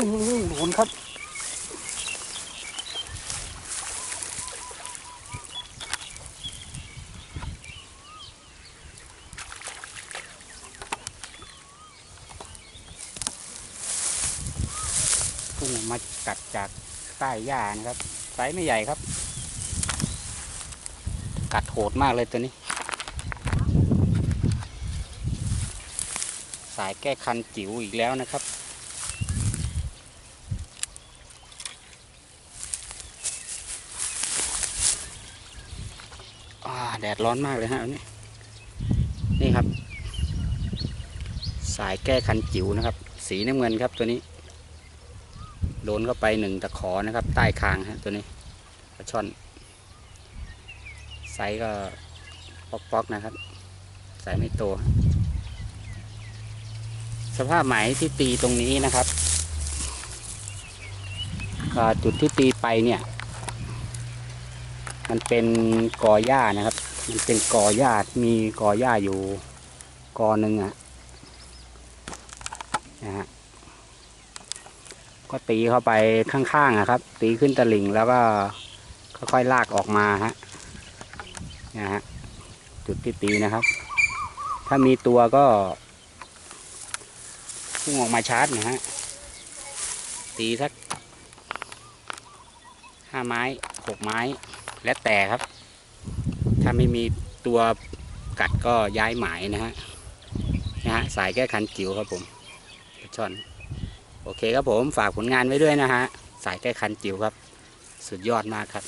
อื้อหือโดนครับพุ่งมากัดจากใต้หญ้านะครับไซส์ไม่ใหญ่ครับ กัดโหดมากเลยตัวนี้ สายแก้คันจิ๋วอีกแล้วนะครับ แดดร้อนมากเลยฮะวันนี้นี่ครับ สายแก้คันจิ๋วนะครับ สีน้ำเงินครับตัวนี้ โดนเข้าไปหนึ่งตะขอนะครับ ใต้คางฮะตัวนี้ปลาช่อน ไซส์ก็ป๊อกๆนะครับไซส์ไม่โต สภาพไหมที่ตีตรงนี้นะครับจุดที่ตีไปเนี่ย มันเป็นกอหญ้านะครับ มันเป็นกอหญ้ามีกอหญ้าอยู่กอหนึ่งอะนะฮะก็ตีเข้าไปข้างๆอะครับ ตีขึ้นตะลิ่งแล้วก็ค่อยๆลากออกมาฮะนะฮะจุดที่ตีนะครับ ถ้ามีตัวก็พุ่งออกมาชาร์จนะฮะตีสักห้าไม้หกไม้ แล้วแต่ครับาไม่มีตัวกัดก็ย้ายหมายนะฮะนะฮะสายแก้คันจิ๋วครับผมช่อนโอเคครับผมฝากผลงานไว้ด้วยนะฮะสายแก้คันจิ๋วครับ สุดยอดมากครับ